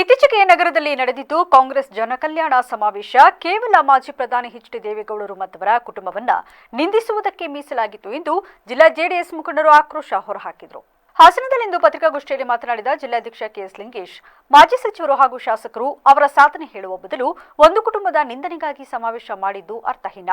ಇತ್ತೀಚೆಗೆ ನಗರದಲ್ಲಿ ನಡೆದಿದ್ದು ಕಾಂಗ್ರೆಸ್ ಜನಕಲ್ಯಾಣ ಸಮಾವೇಶ. ಕೇವಲ ಮಾಜಿ ಪ್ರಧಾನಿ ಎಚ್ ಡಿ ದೇವೇಗೌಡರು ಮತ್ತವರ ಕುಟುಂಬವನ್ನ ನಿಂದಿಸುವುದಕ್ಕೆ ಮೀಸಲಾಗಿತ್ತು ಎಂದು ಜಿಲ್ಲಾ ಜೆಡಿಎಸ್ ಮುಖಂಡರು ಆಕ್ರೋಶ ಹೊರಹಾಕಿದರು. ಹಾಸನದಲ್ಲಿಂದು ಪತ್ರಿಕಾಗೋಷ್ಠಿಯಲ್ಲಿ ಮಾತನಾಡಿದ ಜಿಲ್ಲಾಧ್ಯಕ್ಷ ಕೆಎಸ್ ಲಿಂಗೇಶ್, ಮಾಜಿ ಸಚಿವರು ಹಾಗೂ ಶಾಸಕರು ಅವರ ಸಾಧನೆ ಹೇಳುವ ಬದಲು ಒಂದು ಕುಟುಂಬದ ನಿಂದನೆಗಾಗಿ ಸಮಾವೇಶ ಮಾಡಿದ್ದು ಅರ್ಥಹೀನ.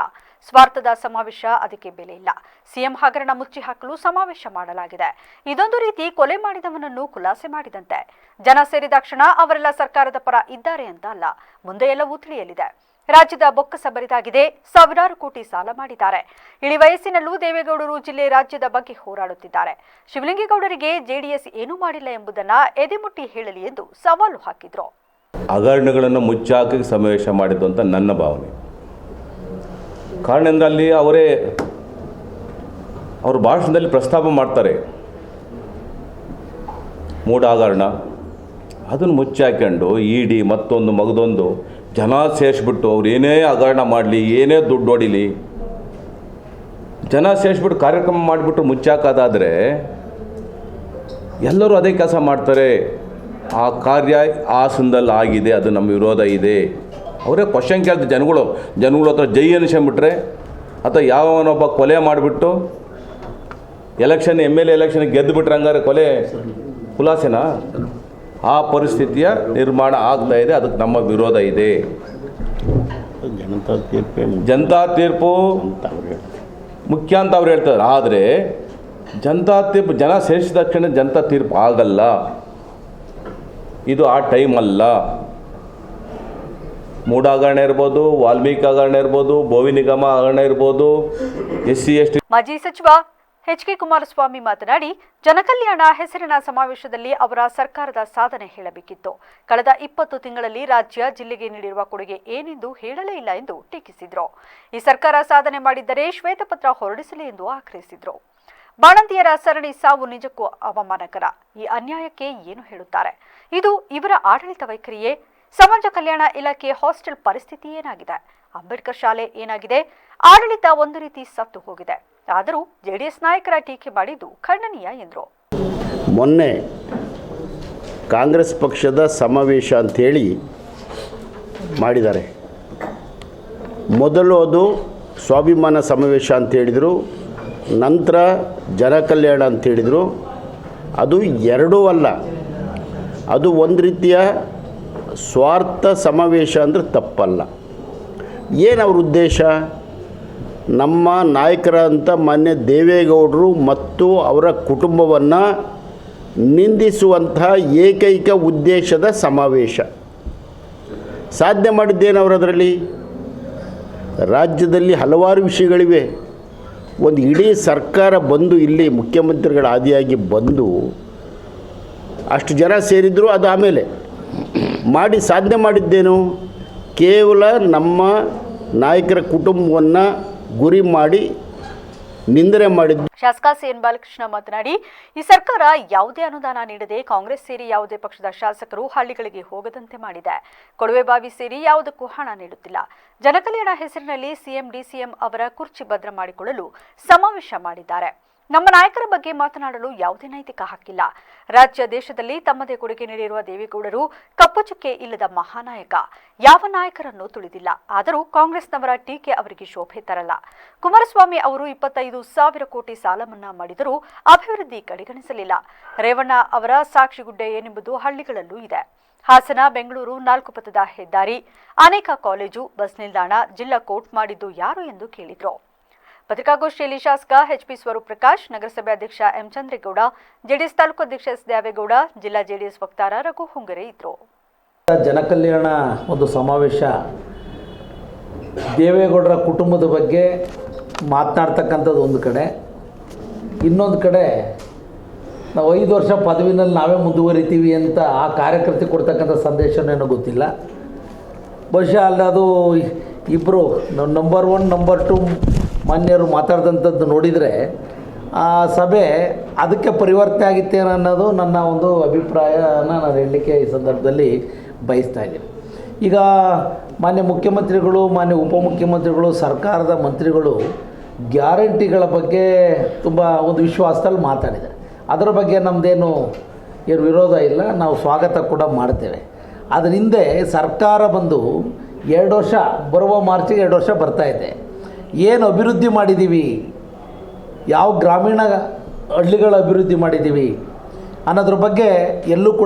ಸ್ವಾರ್ಥದ ಸಮಾವೇಶ ಅದಕ್ಕೆ ಬೆಲೆ ಇಲ್ಲ. ಸಿಎಂ ಹಗರಣ ಮುಚ್ಚಿ ಹಾಕಲು ಸಮಾವೇಶ ಮಾಡಲಾಗಿದೆ. ಇದೊಂದು ರೀತಿ ಕೊಲೆ ಮಾಡಿದವನನ್ನು ಖುಲಾಸೆ ಮಾಡಿದಂತೆ. ಜನ ಸೇರಿದಾಕ್ಷಣ ಅವರೆಲ್ಲ ಸರ್ಕಾರದ ಪರ ಇದ್ದಾರೆ ಅಂತ ಅಲ್ಲ ಮುಂದೆ ಎಲ್ಲವೂ ತಿಳಿಯಲಿದೆ. ರಾಜ್ಯದ ಬೊಕ್ಕಸ ಬರಿದಾಗಿದೆ. ಸಾವಿರಾರು ಕೋಟಿ ಸಾಲ ಮಾಡಿದ್ದಾರೆ. ಇಳಿ ವಯಸ್ಸಿನಲ್ಲೂ ದೇವೇಗೌಡರು ಜಿಲ್ಲೆ ರಾಜ್ಯದ ಬಗ್ಗೆ ಹೋರಾಡುತ್ತಿದ್ದಾರೆ. ಶಿವಲಿಂಗೇಗೌಡರಿಗೆ ಜೆಡಿಎಸ್ ಏನೂ ಮಾಡಿಲ್ಲ ಎಂಬುದನ್ನ ಎದೆಮುಟ್ಟಿ ಹೇಳಲಿ ಎಂದು ಸವಾಲು ಹಾಕಿದ್ರು. ಹಗರಣಗಳನ್ನು ಮುಚ್ಚಾಕಿ ಸಮಾವೇಶ ಮಾಡಿದ್ದು ಅಂತ ನನ್ನ ಭಾವನೆ. ಕಾರಣ ಅಲ್ಲಿ ಅವರೇ ಅವ್ರ ಭಾಷಣದಲ್ಲಿ ಪ್ರಸ್ತಾಪ ಮಾಡ್ತಾರೆ. ಮೂಢ ಹಗರಣ ಅದನ್ನು ಮುಚ್ಚಾಕೊಂಡು ಇಡಿ ಮತ್ತೊಂದು, ಮಗದೊಂದು ಜನ ಸೇರಿಸ್ಬಿಟ್ಟು ಅವ್ರು ಏನೇ ಹಗರಣ ಮಾಡಲಿ ಏನೇ ದುಡ್ಡು ಹೊಡಿಲಿ ಜನ ಸೇರಿಸ್ಬಿಟ್ಟು ಕಾರ್ಯಕ್ರಮ ಮಾಡಿಬಿಟ್ಟು ಮುಚ್ಚಾಕೋದಾದರೆ ಎಲ್ಲರೂ ಅದೇ ಕೆಲಸ ಮಾಡ್ತಾರೆ. ಆ ಕಾರ್ಯ ಹಾಸನದಲ್ಲಿ ಆಗಿದೆ ಅದು ನಮ್ಮ ವಿರೋಧ ಇದೆ. ಅವರೇ ಕ್ವಶನ್ ಕೇಳ್ತಾರೆ ಜನಗಳು ಜನಗಳು ಹತ್ರ ಜೈ ಅನಿಸ್ಕೊಂಬಿಟ್ರೆ ಅಥವಾ ಯಾವನೊಬ್ಬ ಕೊಲೆ ಮಾಡಿಬಿಟ್ಟು election M L A election ಗೆದ್ದುಬಿಟ್ರೆ ಹಂಗಾರೆ ಕೊಲೆ ಖುಲಾಸೆನಾ? ಆ ಪರಿಸ್ಥಿತಿಯ ನಿರ್ಮಾಣ ಆಗ್ತಾ ಇದೆ ಅದಕ್ಕೆ ನಮ್ಮ ವಿರೋಧ ಇದೆ. ಜನತಾ ತೀರ್ಪು ಜನತಾ ತೀರ್ಪು ಅಂತ ಹೇಳ್ತಾರೆ. ಮುಖ್ಯ ಅಂತ ಅವ್ರು ಹೇಳ್ತಾರೆ. ಆದರೆ ಜನತಾ ತೀರ್ಪು ಜನ ಸೇರಿಸಿದ ತಕ್ಷಣ ಜನತಾ ತೀರ್ಪು ಆಗಲ್ಲ. ಇದು ಆ ಟೈಮ್ ಅಲ್ಲ. ಮೂಡಾಗರಣೆ ಇರ್ಬೋದು ವಾಲ್ಮೀಕಿ ಆಗರಣೆ ಇರ್ಬೋದು ಬೋವಿ ನಿಗಮ ಆಗರಣೆ ಇರ್ಬೋದು ಎಸ್ ಸಿ ಎಸ್ ಟಿ ಮಾಜಿ ಸಚಿವ ಎಚ್ ಕೆ ಕುಮಾರಸ್ವಾಮಿ ಮಾತನಾಡಿ, ಜನಕಲ್ಯಾಣ ಹೆಸರಿನ ಸಮಾವೇಶದಲ್ಲಿ ಅವರ ಸರ್ಕಾರದ ಸಾಧನೆ ಹೇಳಬೇಕಿತ್ತು. ಕಳೆದ ಇಪ್ಪತ್ತು ತಿಂಗಳಲ್ಲಿ ರಾಜ್ಯ ಜಿಲ್ಲೆಗೆ ನೀಡಿರುವ ಕೊಡುಗೆ ಏನೆಂದು ಹೇಳಲೇ ಇಲ್ಲ ಎಂದು ಟೀಕಿಸಿದರು. ಈ ಸರ್ಕಾರ ಸಾಧನೆ ಮಾಡಿದ್ದರೆ ಶ್ವೇತಪತ್ರ ಹೊರಡಿಸಲಿ ಎಂದು ಆಗ್ರಹಿಸಿದ್ರು. ಬಾಣಂತಿಯರ ಸರಣಿ ಸಾವು ನಿಜಕ್ಕೂ ಅವಮಾನಕರ. ಈ ಅನ್ಯಾಯಕ್ಕೆ ಏನು ಹೇಳುತ್ತಾರೆ? ಇದು ಇವರ ಆಡಳಿತ ವೈಖರಿಯೇ? ಸಮಾಜ ಕಲ್ಯಾಣ ಇಲಾಖೆ ಹಾಸ್ಟೆಲ್ ಪರಿಸ್ಥಿತಿ ಏನಾಗಿದೆ? ಅಂಬೇಡ್ಕರ್ ಶಾಲೆ ಏನಾಗಿದೆ? ಆಡಳಿತ ಒಂದು ರೀತಿ ಸತ್ತು ಹೋಗಿದೆ. ಆದರೂ ಜೆಡಿಎಸ್ ನಾಯಕರ ಟೀಕೆ ಮಾಡಿದ್ದು ಖಂಡನೀಯ ಎಂದರು. ಮೊನ್ನೆ ಕಾಂಗ್ರೆಸ್ ಪಕ್ಷದ ಸಮಾವೇಶ ಅಂಥೇಳಿ ಮಾಡಿದ್ದಾರೆ. ಮೊದಲು ಅದು ಸ್ವಾಭಿಮಾನ ಸಮಾವೇಶ ಅಂತ ಹೇಳಿದರು ನಂತರ ಜನಕಲ್ಯಾಣ ಅಂತ ಹೇಳಿದರು ಅದು ಎರಡೂ ಅಲ್ಲ, ಅದು ಒಂದು ರೀತಿಯ ಸ್ವಾರ್ಥ ಸಮಾವೇಶ ಅಂದರೆ ತಪ್ಪಲ್ಲ. ಏನು ಅವ್ರ ಉದ್ದೇಶ? ನಮ್ಮ ನಾಯಕರಂತ ಮಾನ್ಯ ದೇವೇಗೌಡರು ಮತ್ತು ಅವರ ಕುಟುಂಬವನ್ನು ನಿಂದಿಸುವಂತಹ ಏಕೈಕ ಉದ್ದೇಶದ ಸಮಾವೇಶ. ಸಾಧ್ಯ ಮಾಡಿದ್ದೇನು ಅವರು ಅದರಲ್ಲಿ ರಾಜ್ಯದಲ್ಲಿ ಹಲವಾರು ವಿಷಯಗಳಿವೆ. ಒಂದು ಇಡೀ ಸರ್ಕಾರ ಬಂದು ಇಲ್ಲಿ ಮುಖ್ಯಮಂತ್ರಿಗಳ ಆದಿಯಾಗಿ ಬಂದು ಅಷ್ಟು ಜನ ಸೇರಿದ್ರು, ಅದು ಆಮೇಲೆ. ಮಾಡಿ ಸಾಧ್ಯ ಮಾಡಿದ್ದೇನು? ಕೇವಲ ನಮ್ಮ ನಾಯಕರ ಕುಟುಂಬವನ್ನು ಗುರಿ ಮಾಡಿ ನಿಂದನೆ ಮಾಡಿದ್ದು. ಶಾಸಕ ಸಿಎನ್ ಬಾಲಕೃಷ್ಣ ಮಾತನಾಡಿ, ಈ ಸರ್ಕಾರ ಯಾವುದೇ ಅನುದಾನ ನೀಡದೆ ಕಾಂಗ್ರೆಸ್ ಸೇರಿ ಯಾವುದೇ ಪಕ್ಷದ ಶಾಸಕರು ಹಳ್ಳಿಗಳಿಗೆ ಹೋಗದಂತೆ ಮಾಡಿದೆ. ಕೊಳವೆ ಬಾವಿ ಸೇರಿ ಯಾವುದಕ್ಕೂ ಹಣ ನೀಡುತ್ತಿಲ್ಲ. ಜನಕಲ್ಯಾಣ ಹೆಸರಿನಲ್ಲಿ ಸಿಎಂ ಡಿಸಿಎಂ ಅವರ ಕುರ್ಚಿ ಭದ್ರ ಮಾಡಿಕೊಳ್ಳಲು ಸಮಾವೇಶ ಮಾಡಿದ್ದಾರೆ. ನಮ್ಮ ನಾಯಕರ ಬಗ್ಗೆ ಮಾತನಾಡಲು ಯಾವುದೇ ನೈತಿಕ ಹಕ್ಕಿಲ್ಲ. ರಾಜ್ಯ ದೇಶದಲ್ಲಿ ತಮ್ಮದೇ ಕೊಡುಗೆ ನೀಡಿರುವ ದೇವೇಗೌಡರು ಕಪ್ಪು ಚುಕ್ಕೆ ಇಲ್ಲದ ಮಹಾನಾಯಕ. ಯಾವ ನಾಯಕರನ್ನು ತುಳಿದಿಲ್ಲ. ಆದರೂ ಕಾಂಗ್ರೆಸ್ನವರ ಟೀಕೆ ಅವರಿಗೆ ಶೋಭೆ ತರಲ್ಲ. ಕುಮಾರಸ್ವಾಮಿ ಅವರು ಇಪ್ಪತ್ತೈದು ಸಾವಿರ ಕೋಟಿ ಸಾಲ ಮನ್ನಾ ಮಾಡಿದರೂ ಅಭಿವೃದ್ಧಿ ಕಡೆಗಣಿಸಲಿಲ್ಲ. ರೇವಣ್ಣ ಅವರ ಸಾಕ್ಷಿಗುಡ್ಡೆ ಏನೆಂಬುದು ಹಳ್ಳಿಗಳಲ್ಲೂ ಇದೆ. ಹಾಸನ, ಬೆಂಗಳೂರು ನಾಲ್ಕು ಪಥದ ಹೆದ್ದಾರಿ. ಅನೇಕ ಕಾಲೇಜು, ಬಸ್ ನಿಲ್ದಾಣ, ಜಿಲ್ಲಾ ಕೋರ್ಟ್ ಮಾಡಿದ್ದು ಯಾರು ಎಂದು ಕೇಳಿದ್ರು. ಪತ್ರಿಕಾಗೋಷ್ಠಿಯಲ್ಲಿ ಶಾಸಕ ಎಚ್ಪಿ ಸ್ವರೂಪ್ ಪ್ರಕಾಶ್ ನಗರಸಭೆ ಅಧ್ಯಕ್ಷ ಎಂ ಚಂದ್ರೇಗೌಡ, ಜೆಡಿಎಸ್ ತಾಲೂಕು ಅಧ್ಯಕ್ಷ ಎಸ್ ದೇವೇಗೌಡ, ಜಿಲ್ಲಾ ಜೆಡಿಎಸ್ ವಕ್ತಾರ ರಘು ಹುಂಗರೆ ಇದ್ರು ಜನಕಲ್ಯಾಣ ಒಂದು ಸಮಾವೇಶ. ದೇವೇಗೌಡರ ಕುಟುಂಬದ ಬಗ್ಗೆ ಮಾತನಾಡ್ತಕ್ಕಂಥದ್ದು ಒಂದು ಕಡೆ. ಇನ್ನೊಂದು ಕಡೆ, ನಾವು ಐದು ವರ್ಷ ಪದವಿನಲ್ಲಿ ನಾವೇ ಮುಂದುವರಿತೀವಿ ಅಂತ ಆ ಕಾರ್ಯಕರ್ತೆ ಕೊಡ್ತಕ್ಕಂಥ ಸಂದೇಶನೇನೋ ಗೊತ್ತಿಲ್ಲ. ಬಹುಶಃ ಅಲ್ಲಿ ಅದು ಇಬ್ಬರು ನಂಬರ್ ಒನ್ ನಂಬರ್ ಟು ಮಾನ್ಯರು ಮಾತಾಡಿದಂಥದ್ದು ನೋಡಿದರೆ, ಆ ಸಭೆ ಅದಕ್ಕೆ ಪರಿವರ್ತನೆ ಆಗಿತ್ತೇನೋ ಅನ್ನೋದು ನನ್ನ ಒಂದು ಅಭಿಪ್ರಾಯನ ನಾನು ಹೇಳಲಿಕ್ಕೆ ಈ ಸಂದರ್ಭದಲ್ಲಿ ಬಯಸ್ತಾ ಇದ್ದೀನಿ. ಈಗ ಮಾನ್ಯ ಮುಖ್ಯಮಂತ್ರಿಗಳು, ಮಾನ್ಯ ಉಪಮುಖ್ಯಮಂತ್ರಿಗಳು, ಸರ್ಕಾರದ ಮಂತ್ರಿಗಳು ಗ್ಯಾರಂಟಿಗಳ ಬಗ್ಗೆ ತುಂಬ ಒಂದು ವಿಶ್ವಾಸದಲ್ಲಿ ಮಾತಾಡಿದ್ದಾರೆ. ಅದರ ಬಗ್ಗೆ ನಮ್ಮದೇನು ಏನು ವಿರೋಧ ಇಲ್ಲ, ನಾವು ಸ್ವಾಗತ ಕೂಡ ಮಾಡ್ತೇವೆ. ಅದ್ರ ಹಿಂದೆ ಸರ್ಕಾರ ಬಂದು ಎರಡು ವರ್ಷ, ಬರುವ ಮಾರ್ಚಿಗೆ ಎರಡು ವರ್ಷ ಬರ್ತಾ ಇದೆ. ಏನು ಅಭಿವೃದ್ಧಿ ಮಾಡಿದ್ದೀವಿ? ಯಾವ ಗ್ರಾಮೀಣ ಹಳ್ಳಿಗಳ ಅಭಿವೃದ್ಧಿ ಮಾಡಿದ್ದೀವಿ? ಅನ್ನೋದ್ರ ಬಗ್ಗೆ ಎಲ್ಲೂ ಕೂಡ